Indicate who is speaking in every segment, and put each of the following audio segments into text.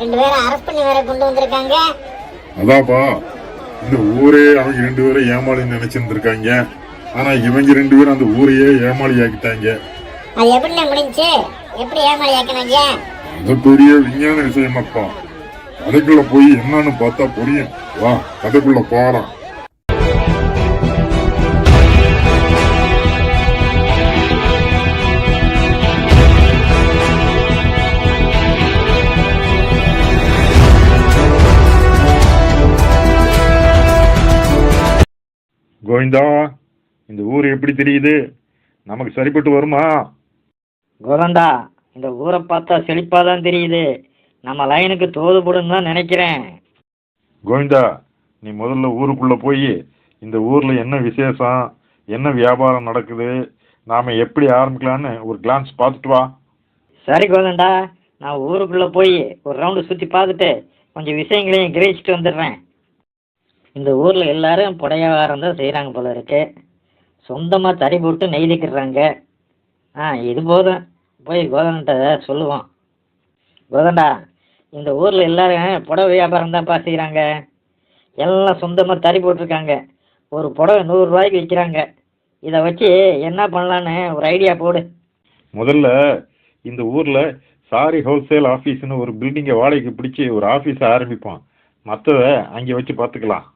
Speaker 1: ரெண்டு பேரும் அரெஸ்ட் பண்ணி வேற கொண்டு வந்திருக்காங்க.
Speaker 2: அதாப்பா இந்த ஊரே அவங்க ரெண்டு பேரும் ஏமாளி நினைச்சிருந்திருக்காங்க. ஆனா இவங்க ரெண்டு பேரும் அந்த ஊரையே ஏமாளி ஆக்கிட்டாங்க
Speaker 1: அது எப்படிண்ணே முடிஞ்சுச்சு எப்படி ஏமாளி ஆக்கினாங்க
Speaker 2: அது பெரிய விஞ்ஞான விஷயமாப்பா. கதைக்குள்ள போய் என்னன்னு பார்த்தா புரியும். வா கதைக்குள்ள போறோம் கோவிந்தா இந்த ஊர் எப்படி தெரியுது? நமக்கு சரிப்பட்டு வருமா?
Speaker 3: கோதண்டா இந்த ஊரை பார்த்தா செழிப்பாக தான் தெரியுது. நம்ம லைனுக்கு தோதுபடும் தான் நினைக்கிறேன்.
Speaker 2: கோவிந்தா நீ முதல்ல ஊருக்குள்ள போய் இந்த ஊர்ல என்ன விசேஷம் என்ன வியாபாரம் நடக்குது நாம எப்படி ஆரம்பிக்கலான்னு ஒரு கிளான்ஸ் பார்த்துட்டு வா.
Speaker 3: சரி கோதண்டா நான் ஊருக்குள்ளே போய் ஒரு ரவுண்டு சுற்றி பார்த்துட்டு கொஞ்சம் விஷயங்களையும் கிரகிச்சிட்டு வந்துடுறேன். இந்த ஊரில் எல்லாரும் புடைய தான் செய்கிறாங்க போல இருக்கு. சொந்தமாக தறி போட்டு நெய்திக்கிறாங்க ஆ இது போதும். போய் கோதண்ட சொல்லுவோம். கோதண்டா இந்த ஊரில் எல்லாரும் புடவை வியாபாரம் தான்ப்பா செய்கிறாங்க எல்லாம் சொந்தமாக தறி போட்டிருக்காங்க. ஒரு புடவை நூறுரூவாய்க்கு விற்கிறாங்க. இதை வச்சு என்ன பண்ணலான்னு ஒரு ஐடியா போடு.
Speaker 2: முதல்ல இந்த ஊரில் சாரி ஹோல்சேல் ஆஃபீஸ்னு ஒரு பில்டிங்கை வாடகைக்கு பிடிச்சி ஒரு ஆஃபீஸை ஆரம்பிப்போம். மற்றதை அங்கே வச்சு பார்த்துக்கலாம்.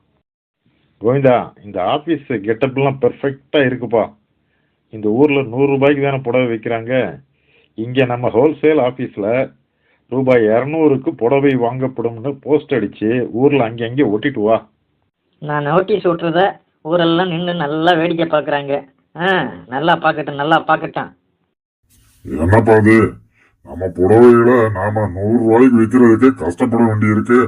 Speaker 2: கோவிந்தா இந்த ஆஃபீஸ் கெட்டப்லாம் பெர்ஃபெக்டாக இருக்குப்பா. இந்த ஊரில் நூறு ரூபாய்க்கு தானே புடவை விற்கிறாங்க இங்கே நம்ம ஹோல்சேல் ஆஃபீஸில் ரூபாய் இரநூறுக்கு புடவை வாங்கப்படும்னு போஸ்ட் அடித்து ஊரில் அங்கங்கே ஒட்டிட்டு வா.
Speaker 3: நான் நோட்டீஸ் விட்றத ஊரெல்லாம் நின்று நல்லா வேடிக்கை பார்க்குறாங்க. ஆ நல்லா பார்க்கட்டும் நல்லா பார்க்கட்டும்.
Speaker 4: என்னப்பா அது? நம்ம புடவைகளை நாம நூறு ரூபாய்க்கு விற்கிறதுக்கே கஷ்டப்பட வேண்டியிருக்கு.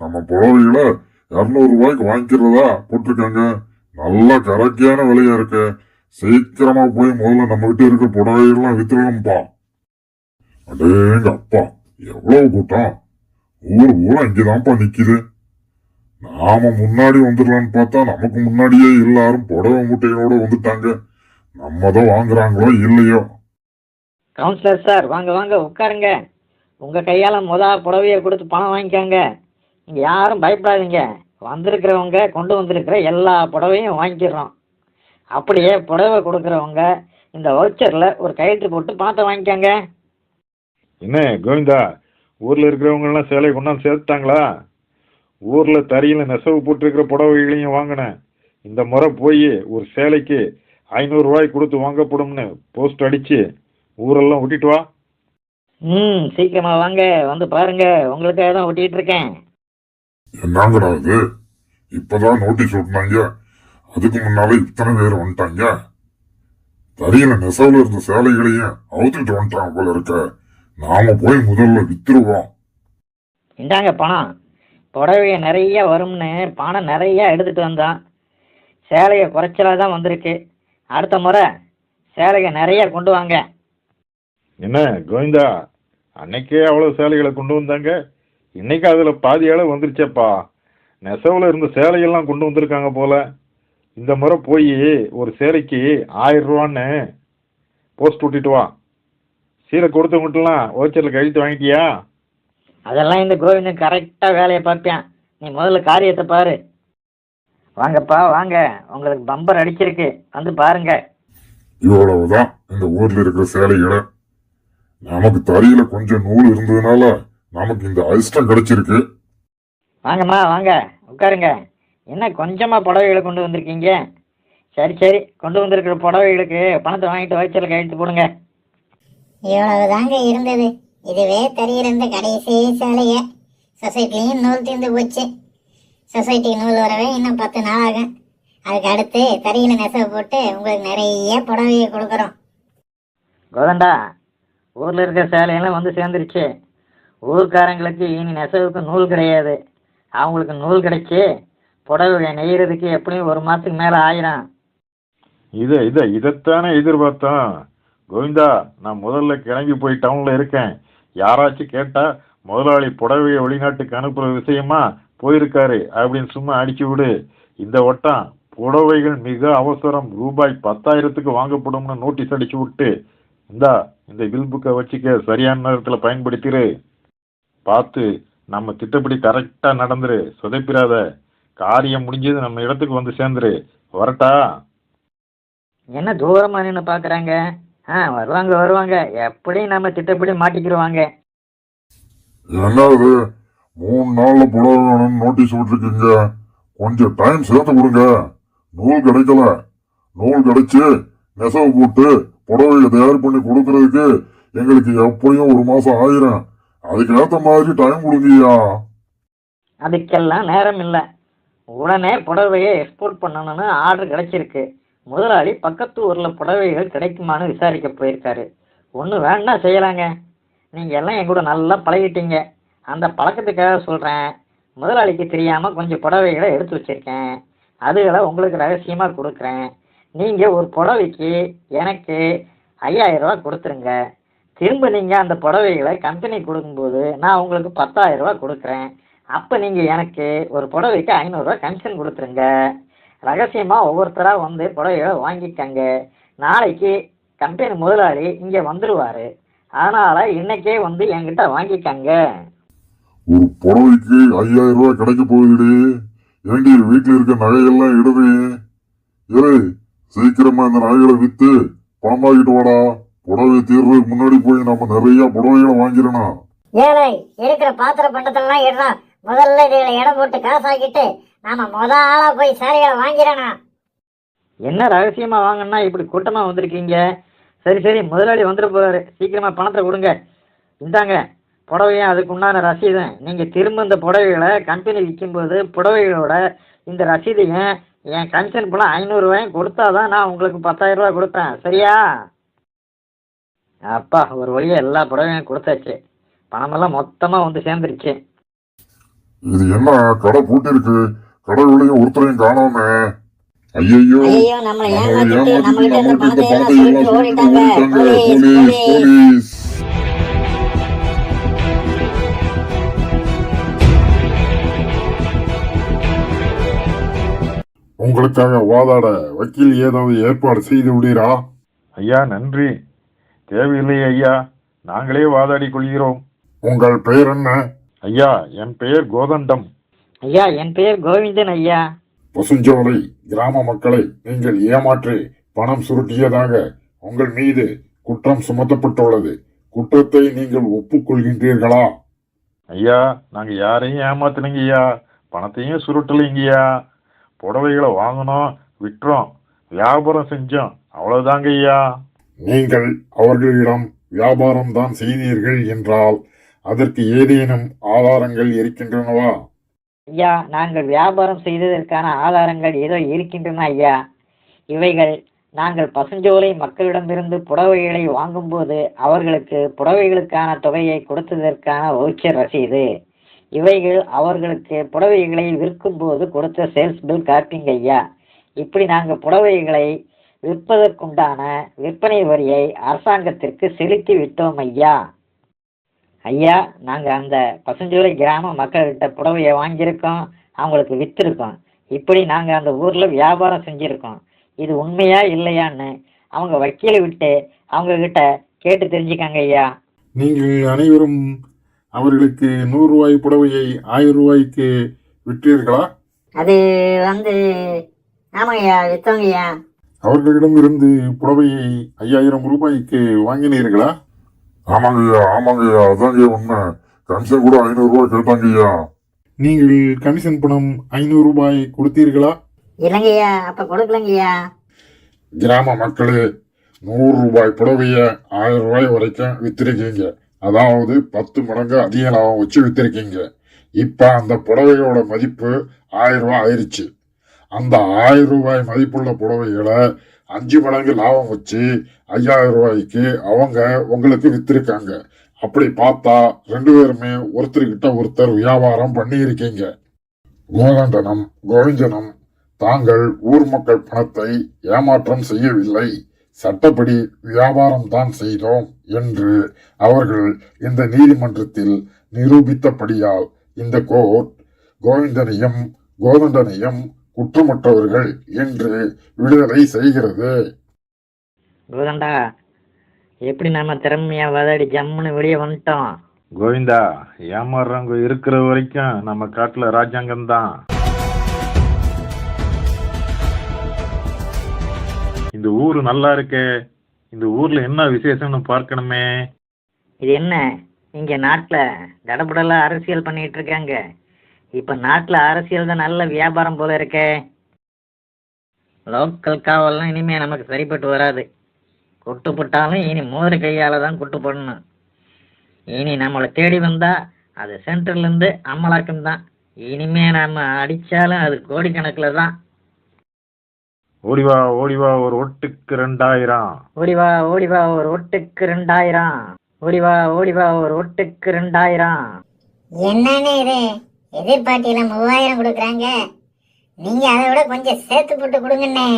Speaker 4: நம்ம புடவைகளை இரநூறு ரூபாய்க்கு வாங்கிக்கிறதா? போட்டிருக்காங்க. நல்ல கரெக்டான விலையா இருக்கு. சீக்கிரமா போய் முதல்ல நம்ம கிட்ட இருக்க புடவைகள்லாம் வித்துடணும்ப்பா அடேங்க அப்பா எவ்வளவு கூட்டம்? ஊர் ஊரா இங்கதான்ப்பா நிக்குது. நாம முன்னாடி வந்துடலாம்னு பார்த்தா நமக்கு முன்னாடியே எல்லாரும் புடவை மூட்டையோட வந்துட்டாங்க. நம்ம தான் வாங்குறாங்களோ இல்லையோ?
Speaker 3: கவுன்சிலர் சார் வாங்க வாங்க உட்காருங்க. உங்கள் கையால் முத புடவையை கொடுத்து பணம் வாங்கிக்காங்க. இங்கே யாரும் பயப்படாதீங்க. வந்திருக்கிறவங்க கொண்டு வந்திருக்கிற எல்லா புடவையும் வாங்கிக்கிறோம். அப்படியே புடவை கொடுக்குறவங்க இந்த வவுச்சரில் ஒரு கையெழுத்து போட்டு பணத்தை வாங்கிக்கோங்க.
Speaker 2: என்ன கோவிந்தா ஊரில் இருக்கிறவங்கெல்லாம் சேலை கொண்டாந்து சேர்த்துட்டாங்களா? ஊரில் தறியில் நெசவு போட்டிருக்கிற புடவைகளையும் வாங்கினேன். இந்த முறை போய் ஒரு சேலைக்கு ஐநூறுரூவாய் கொடுத்து வாங்கப்படும்னு போஸ்ட் அடித்து ஊரெல்லாம் விட்டுட்டு வா.
Speaker 3: ம் சீக்கிரமாக வாங்க. வந்து பாருங்க உங்களுக்காக தான் ஒட்டிகிட்டு இருக்கேன்.
Speaker 4: என்னங்கடா இது? இப்பதான் நோட்டீஸ் விட்டுனாங்க. அதுக்கு முன்னால இத்தனை பேர் வந்துட்டாங்க. தறியில நெசவுல இருந்த சேலைகளையும் அவுத்துட்டு வந்துட்டாங்க போல இருக்க. நாம போய் முதல்ல வித்துருவோம்.
Speaker 3: இந்தாங்க பணம். புடவை நிறைய வரும்னு பணம் நிறைய எடுத்துகிட்டு வந்தான். சேலையை குறைச்சலாக தான் வந்திருக்கு. அடுத்த முறை சேலையை நிறைய கொண்டு வாங்க.
Speaker 2: என்ன கோவிந்தா அன்னைக்கே அவ்வளோ சேலைகளை கொண்டு வந்தாங்க? இன்னைக்கு அதில் பாதி அளவு வந்துருச்சேப்பா. நெசவில் இருந்த சேலையெல்லாம் கொண்டு வந்திருக்காங்க போல. இந்த முறை போய் ஒரு சேலைக்கு ஆயிரம் ரூபான்னு போஸ்ட் விட்டுட்டு வா. சீலை கொடுத்தவங்கட்டலாம் ஓச்சரில் கழித்து வாங்கிட்டியா?
Speaker 3: அதெல்லாம் இந்த கோவிந்தன் கரெக்டாக வேலையை பார்ப்பேன். நீ முதல்ல காரியத்தை பாரு. வாங்கப்பா வாங்க. உங்களுக்கு பம்பர் அடிச்சிருக்கு. வந்து பாருங்க.
Speaker 4: இவ்வளவுதான் இந்த ஊர்ல இருக்கிற சேலைகளை. நமக்கு தறியில கொஞ்சம் நூல் இருந்ததுனால நமக்கு இந்த அதிர்ஷ்டம் கிடைச்சிருக்கு.
Speaker 3: வாங்கம்மா வாங்க. உட்காருங்க. என்ன கொஞ்சமாக புடவைகளை கொண்டு வந்திருக்கீங்க? சரி சரி. கொண்டு வந்திருக்கிற புடவைகளுக்கு பணத்தை வாங்கிட்டு வயிற்றில் கையெழுத்து போடுங்க.
Speaker 1: இவ்வளவு தாங்க இருந்தது. இதுவே தறியில் இருந்த கடைசி சேலைய. சொசைட்டிலையும் நூல் தீர்ந்து போச்சு. சொசைட்டிக்கு நூல் வரவே இன்னும் பத்து நாள் ஆகும். அதுக்கு அடுத்து தறியில் நெசவு போட்டு உங்களுக்கு நிறைய புடவையை கொடுக்குறோம்.
Speaker 3: கோதண்டா ஊரில் இருக்கிற சேலையெல்லாம் வந்து சேர்ந்துருச்சு. ஊர்க்காரங்களுக்கு இனி நெசவுக்கு நூல் கிடையாது. அவங்களுக்கு நூல் கிடைச்சி புடவை நெய்யறதுக்கு எப்படியும் ஒரு மாதத்துக்கு மேலே ஆயிரும்.
Speaker 2: இதை இதை இதைத்தானே எதிர்பார்த்தோம். கோவிந்தா நான் முதல்ல கிளம்பி போய் டவுனில் இருக்கேன். யாராச்சும் கேட்டால் முதலாளி புடவையை வெளிநாட்டுக்கு அனுப்புகிற விஷயமா போயிருக்காரு அப்படின்னு சும்மா அடிச்சு விடு. இந்த வட்டம் புடவைகள் மிக அவசரம். ரூபாய் பத்தாயிரத்துக்கு வாங்கப்படும்னு நோட்டீஸ் அடிச்சு விட்டு. இந்தா இந்த பில் புக்கை வச்சுக்க சரியான நேரத்தில் பயன்படுத்திடு பார்த்து நம்ம திட்டப்படி கரெக்டாக நடந்துரு. சொதப்பிராத. காரியம் முடிஞ்சது நம்ம இடத்துக்கு வந்து சேர்ந்துரு. வரட்டா?
Speaker 3: என்ன தூரமாக நின்று பார்க்குறாங்க ஆ வருவாங்க வருவாங்க. எப்படியும் நம்ம திட்டப்படி மாட்டிக்கிடுவாங்க
Speaker 5: என்னது? மூணு நாள்ல புடவை நோட்டீஸ் விட்டுருக்கீங்க. கொஞ்சம் டைம் சேர்த்து கொடுங்க. நூல் கிடைக்கல. நூல் கிடைச்சு நெசவு போட்டு புடவையை தயார் பண்ணி கொடுக்கறதுக்கு எங்களுக்கு எப்படியும் ஒரு மாசம் ஆயிரும். அதுக்கு ஏத்த மாதிரி டைம் கொடுங்கய்யா.
Speaker 3: அதுக்கெல்லாம் நேரம் இல்லை. உடனே புடவையை எக்ஸ்போர்ட் பண்ணணும்னு ஆர்டர் கிடைச்சிருக்கு. முதலாளி பக்கத்து ஊரில் புடவைகள் கிடைக்குமான்னு விசாரிக்க போயிருக்காரு. ஒன்று வேணா செய்யலாங்க. நீங்கள் எல்லாம் என் கூட நல்லா பழகிட்டீங்க. அந்த பழக்கத்துக்காக சொல்கிறேன் முதலாளிக்கு தெரியாமல் கொஞ்சம் புடவைகளை எடுத்து வச்சுருக்கேன். அதுகளை உங்களுக்கு ரகசியமாக கொடுக்குறேன். நீங்கள் ஒரு புடவைக்கு எனக்கு ஐயாயிரம் ரூபா கொடுத்துருங்க. திரும்ப நீங்கள் அந்த புடவைகளை கம்பெனி கொடுக்கும்போது நான் உங்களுக்கு பத்தாயிரம் ரூபா கொடுக்குறேன். அப்போ நீங்கள் எனக்கு ஒரு புடவைக்கு ஐநூறுரூவா கமிஷன் கொடுத்துருங்க. ரகசியமாக ஒவ்வொருத்தராக வந்து புடவைகளை வாங்கிக்கங்க. நாளைக்கு கம்பெனி முதலாளி இங்கே வந்துடுவார் அதனால் இன்னைக்கே வந்து என்கிட்ட வாங்கிக்கங்க.
Speaker 5: ஒரு புடவைக்கு ஐயாயிரம் ரூபா கிடைக்க போகுதுடி. ஏண்டி வீட்டில் இருக்க நகையெல்லாம் எடுது இரு சீக்கிரமா இந்த நகைகளை வித்து பணமாக்கிட்டு வாடா. புடவை தீர்றதுக்கு முன்னாடி போய் நம்ம நிறைய புடவைகளை வாங்கிடணும்.
Speaker 6: ஏழை இருக்கிற பாத்திர பண்டத்தெல்லாம் இடுறோம் முதல்ல இதுல இடம் போட்டு காசாக்கிட்டு நாம முத ஆளா போய் சேலைகளை வாங்கிடணும்.
Speaker 3: என்ன ரகசியமாக வாங்கன்னா இப்படி கூட்டமாக வந்திருக்கீங்க? சரி சரி முதலாளி வந்துட போகிறாரு சீக்கிரமாக பணத்தை கொடுங்க. இந்தாங்க புடவையும் அதுக்கு உண்டான ரசீதும் நீங்கள் திரும்ப இந்த புடவைகளை கம்பெனி விற்கும்போது புடவைகளோட இந்த ரசீதையும் என் கமிஷன் பணம் ஐநூறுரூவாயும் கொடுத்தா தான் நான் உங்களுக்கு பத்தாயிரம் ரூபாய் கொடுப்பேன். சரியா? அப்பா ஒரு வழியாக எல்லா புடவையும் கொடுத்தாச்சு. பணமெல்லாம் மொத்தமாக வந்து சேர்ந்துருச்சு.
Speaker 5: இது என்ன கடை பூட்டிருக்கு? கடைக்குள்ளேயும் ஒருத்தரையும் காணோமே. ஐயையோ.
Speaker 6: ஐயோ நம்மளை ஏமாத்திட்டு இருந்த பணத்தை எல்லாம் ஓடிட்டாங்க. போலீஸ்
Speaker 5: போலீஸ் உங்களுக்காக வாதாட வக்கீல் ஏதாவது ஏற்பாடு செய்து விடுறா
Speaker 2: ஐயா நன்றி. தேவையில்லை ஐயா. நாங்களே வாதாடி கொள்கிறோம்.
Speaker 5: உங்கள் பெயர் என்ன?
Speaker 2: ஐயா என் பெயர் கோதண்டம்.
Speaker 3: ஐயா என் பெயர் கோவிந்தன் ஐயா.
Speaker 5: பசுஞ்சோலை கிராம மக்களை நீங்கள் ஏமாற்றி பணம் சுருட்டியதாக உங்கள் மீது குற்றம் சுமத்தப்பட்டுள்ளது. குற்றத்தை நீங்கள் ஒப்புக்கொள்கின்றீர்களா?
Speaker 2: ஐயா நாங்க யாரையும் ஏமாத்தலைங்க ஐயா. பணத்தையும் சுருட்டலைங்கய்யா புடவைகளை வாங்கினோம் விற்றோம் வியாபாரம் செஞ்சோம். அவ்வளவுதாங்க ஐயா.
Speaker 5: நீங்கள் அவர்களிடம் வியாபாரம் தான் செய்தீர்கள் என்றால் அதற்கு ஏதேனும் ஆதாரங்கள் இருக்கின்றனவா?
Speaker 3: ஐயா நாங்கள் வியாபாரம் செய்ததற்கான ஆதாரங்கள் ஏதோ இருக்கின்றன ஐயா. இவைகள் நாங்கள் பசுஞ்சோலை மக்களிடமிருந்து புடவைகளை வாங்கும்போது அவர்களுக்கு புடவைகளுக்கான தொகையை கொடுத்ததற்கான வவுச்சர் ரசீது. இவைகள் அவர்களுக்கு புடவைகளை விற்கும்போது கொடுத்த சேல்ஸ் பில் காப்பிங்க ஐயா. இப்படி நாங்கள் புடவைகளை விற்பதற்குண்டான விற்பனை வரியை அரசாங்கத்திற்கு செலுத்தி விட்டோம் ஐயா. ஐயா நாங்கள் அந்த பசுஞ்சோலை கிராம மக்கள்கிட்ட புடவையை வாங்கியிருக்கோம் அவங்களுக்கு விற்றுருக்கோம் இப்படி நாங்கள் அந்த ஊரில் வியாபாரம் செஞ்சுருக்கோம். இது உண்மையா இல்லையான்னு அவங்க வக்கீலை விட்டு அவங்க கிட்ட கேட்டு தெரிஞ்சுக்காங்க ஐயா.
Speaker 5: நீங்கள் அனைவரும் அவர்களுக்கு நூறு ரூபாய் புடவையை ஆயிரம் ரூபாய்க்கு விற்றீர்களா?
Speaker 6: அது வந்து ஆமாங்கய்யா வித்தோங்கய்யா.
Speaker 5: அவர்களிடமிருந்து புடவையை ஐயாயிரம் ரூபாய்க்கு வாங்கினீர்களா? ஆமாங்கய்யா ஆமாங்கய்யா அதாங்க உண்மை. கமிஷன் கூட ஐநூறு ரூபாய் கேட்டாங்கய்யா. நீங்கள் கமிஷன் பணம் ஐநூறு ரூபாய் கொடுத்தீர்களா?
Speaker 6: இல்லைங்கய்யா அப்ப கொடுக்கலங்கய்யா.
Speaker 5: கிராம மக்களே நூறு ரூபாய் புடவைய ஆயிரம் ரூபாய் வரைக்கும் வித்திருக்கீங்க. அதாவது பத்து மடங்கு அதிக லாபம் வச்சு வித்திருக்கீங்க. இப்ப அந்த புடவையோட மதிப்பு ஆயிரம் ரூபாய் ஆயிருச்சு. அந்த ஆயிரம் ரூபாய் மதிப்புள்ள புடவைகளை அஞ்சு மடங்கு லாபம் வச்சு ஐயாயிரம் ரூபாய்க்கு அவங்க உங்களுக்கு வித்திருக்காங்க. அப்படி பார்த்தா ரெண்டு பேருமே ஒருத்தர்கிட்ட ஒருத்தர் வியாபாரம் பண்ணி இருக்கீங்க கோதண்டனம் கோவிந்தனம் தாங்கள் ஊர் மக்கள் பணத்தை ஏமாற்றம் செய்யவில்லை. சட்டப்படி வியாபாரம் தான் செய்தோம் என்று அவர்கள் இந்த நீதிமன்றத்தில் நிரூபித்தபடியால் இந்த கோர்ட் கோவிந்தனையும் கோதண்டனையும் குற்றமற்றவர்கள் என்று விடுதலை செய்கிறது.
Speaker 3: கோதண்டா எப்படி நம்ம திறமையாக வாதாடி ஜம்முன்னு வெளியே வந்துட்டோம்?
Speaker 2: கோவிந்தா ஏமாறுறவங்க இருக்கிற வரைக்கும் நம்ம காட்டுல ராஜாங்கம் தான். இந்த ஊரு நல்லா இருக்கே இந்த ஊர்ல என்ன விசேஷம்னு பார்க்கணுமே?
Speaker 3: இது என்ன? இங்கே நாட்டில் தடபுடலாக அரசியல் பண்ணிட்டு இருக்காங்க. இப்போ நாட்டில் அரசியல் தான் நல்ல வியாபாரம் போல இருக்கே. லோக்கல் காவல்லாம் இனிமேல் நமக்கு சரிப்பட்டு வராது. குட்டு போட்டாலும் இனி மோதிர கையால் தான் குட்டு போடணும். இனி நம்மளை தேடி வந்தால் அது சென்டர்லேருந்து அமலாக்கம் தான். இனிமே நம்ம அடித்தாலும் அது கோடிக்கணக்கில் தான்.
Speaker 2: ஓடிவா ஓடிவா ஒரு ஒட்டுக்கு ரெண்டாயிரம்.
Speaker 3: ஓடிவா ஓடிவா ஒரு ஒட்டுக்கு ரெண்டாயிரம். ஓடிவா ஓடிவா ஒரு ஒட்டுக்கு ரெண்டாயிரம்.
Speaker 1: என்னன்னு இது? எதிர்பார்ட்டியில மூவாயிரம் கொடுக்குறாங்க. நீங்க அதை விட கொஞ்சம் சேர்த்து போட்டு கொடுங்கண்ணே.